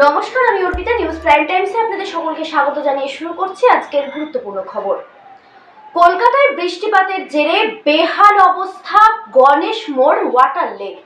নমস্কার, আমি Arpita news prime টাইমসে আপনাদের সকলকে স্বাগত জানিয়ে শুরু করছি আজকের গুরুত্বপূর্ণ খবর। কলকাতায় বৃষ্টিপাতের জেরে বেহাল অবস্থা গণেশ মোড় ওয়াটার লেক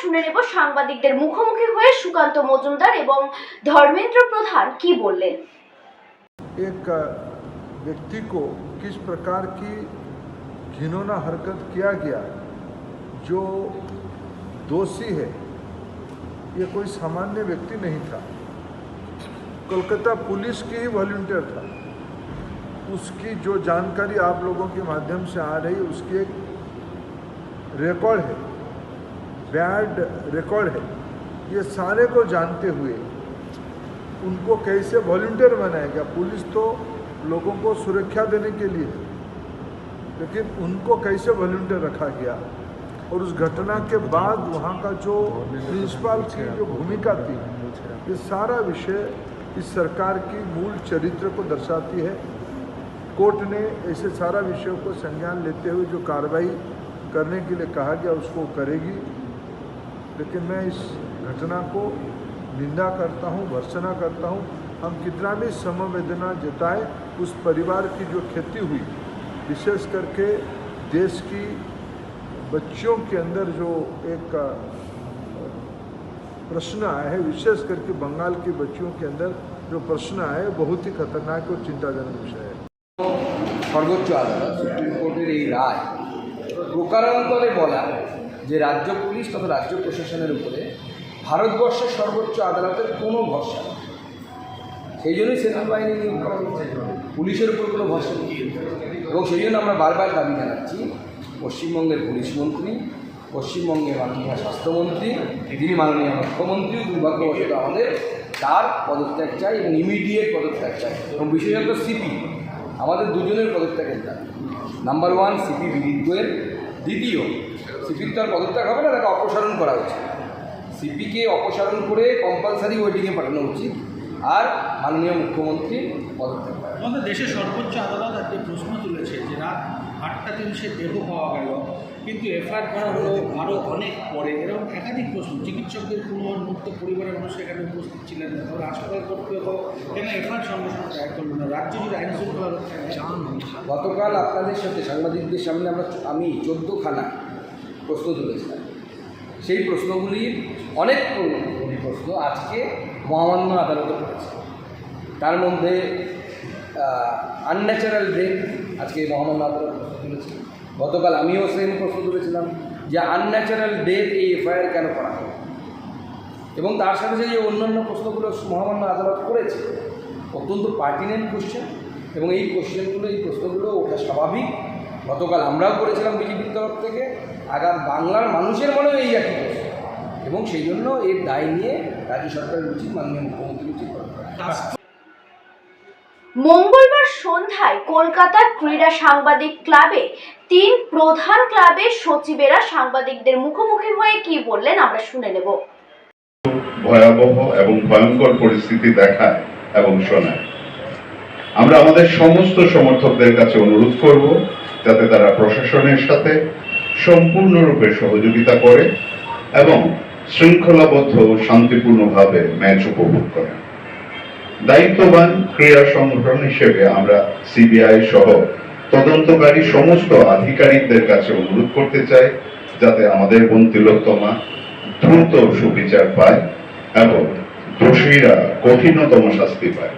শুনে নেব সাংবাদিকদের মুখোমুখি হয়ে সুকান্ত মজুমদার এবং ধর্মেন্দ্র প্রধান কি বললেন एक व्यक्ति को किस प्रकार की घिनौना हरकत किया गया जो दोषी है ये कोई सामान्य व्यक्ति नहीं था कोलकाता पुलिस की ही वॉल्टियर था उसकी जो जानकारी आप लोगों के माध्यम से आ रही उसकी एक रिकॉर्ड है बैड रिकॉर्ड है। ये सारे को जानते हुए उनको कैसे वॉल्टियर बनाया गया? पुलिस तो लोगों को सुरक्षा देने के लिए लेकिन उनको कैसे वॉल्टियर रखा गया? और उस घटना के बाद वहाँ का जो प्रिंसिपल की जो भूमिका थी, ये सारा विषय इस सरकार की मूल चरित्र को दर्शाती है। कोर्ट ने ऐसे सारा विषयों को संज्ञान लेते हुए जो कार्रवाई करने के लिए कहा गया, उसको करेगी। लेकिन मैं इस घटना को निंदा करता हूँ भर्सना करता हूँ हम कितना भी समवेदना जताएं उस परिवार की जो क्षति हुई विशेष करके देश की बच्चियों के अंदर जो एक अ, प्रश्न आया है विशेष करके बंगाल की बच्चियों के अंदर जो प्रश्न आया है बहुत ही खतरनाक और चिंताजनक विषय है সর্বোচ্চ আদালত সুপ্রিম কোর্টের এই রায় প্রকারান্তরে বলা যে রাজ্য পুলিশ তথা রাজ্য প্রশাসনের উপরে ভারতবর্ষের সর্বোচ্চ আদালতের কোনো ভরসা নেই। সেই জন্যই সেন্ট্রাল বাহিনী নিয়োগ করা হচ্ছে। পুলিশের উপর কোনো ভরসা নেই। এবং সেই জন্য আমরা বারবার দাবি জানাচ্ছি, পশ্চিমবঙ্গের পুলিশ মন্ত্রী, পশ্চিমবঙ্গের মাননীয় স্বাস্থ্যমন্ত্রী, যিনি মাননীয় মুখ্যমন্ত্রী দুর্ভাগ্যবশত আমাদের তার পদত্যাগ চাই এবং ইমিডিয়েট পদত্যাগ চাই। এবং বিশেষত সিপি, আমাদের দুজনের পদত্যাগের দাবি। নাম্বার ওয়ান সিপি বিদিত গোয়েল। দ্বিতীয়, সিপির তো আর পদত্যাগ হবে না, তাকে অপসারণ করা উচিত সিপিকে অপসারণ করে কম্পালসারি ওয়েটিংয়ে পাঠানো উচিত, আর মাননীয় মুখ্যমন্ত্রী পদত্যাগ। আমাদের দেশের সর্বোচ্চ আদালত একটি প্রশ্ন তুলেছে যে রাত আটটা তিরিশে দেহ পাওয়া গেল। কিন্তু এফআইআর করা হলো আরও অনেক পরে। এরকম একাধিক প্রশ্ন। চিকিৎসকদের কোনো মুক্ত পরিবারের মানুষ এখানে উপস্থিত ছিলেন। না তাহলে হাসপাতাল কর্তৃপক্ষ কেন এফআইআর সঙ্গে সঙ্গে দায়ের করল না? রাজ্য যদি আইন শৃঙ্খলা গতকাল আপনাদের সাথে সাংবাদিকদের সামনে আমরা আমি চোদ্দোখানা প্রশ্ন তুলেছিলাম। সেই প্রশ্নগুলির অনেক প্রশ্ন। আজকে মহামান্য আদালতে পড়েছে। তার মধ্যে আনন্যাচারাল ডেথ আজকে মহামান্য আদালত গতকাল আমিও সেম প্রশ্ন তুলেছিলাম যে আনন্যাচারাল ডেথ এই এফআইআর কেন করা হয় এবং তার সাথে সাথে যে অন্যান্য প্রশ্নগুলো মহামান্য আদালত করেছে, অত্যন্ত পার্টিনেন্ট কোশ্চেন এবং এই কোশ্চেনগুলো এই প্রশ্নগুলো ওঠা স্বাভাবিক। গতকাল আমরাও করেছিলাম বিজেপির তরফ থেকে, আগাম বাংলার মানুষের মনেও এই একই প্রশ্ন। এবং সেই জন্য এর দায় নিয়ে রাজ্য সরকারের উচিত, মাননীয় মুখ্যমন্ত্রীর উচিত করা। মঙ্গলবার সন্ধ্যায় কলকাতার ক্রীড়া সাংবাদিক ক্লাবে তিন প্রধান ক্লাবের সচিবেরা সাংবাদিকদের মুখোমুখি হয়ে কি বললেন আমরা শুনে নেব। ভয়াবহ এবং ভয়ঙ্কর পরিস্থিতি দেখায় এবং শোনায়। আমরা আমাদের সমস্ত সমর্থকদের কাছে অনুরোধ করব যাতে তারা প্রশাসনের সাথে সম্পূর্ণরূপে সহযোগিতা করে এবং শৃঙ্খলাবদ্ধ ও শান্তিপূর্ণভাবে ম্যাচ উপভোগ করে দায়িত্ববান ক্রীড়া সংগঠন হিসেবে আমরা সিবিআই সহ তদন্তকারী সমস্ত আধিকারিকদের কাছে অনুরোধ করতে চাই যাতে আমাদের বোন তিলোত্তমা দ্রুত সুবিচার পায় এবং দোষীরা কঠিনতম শাস্তি পায়।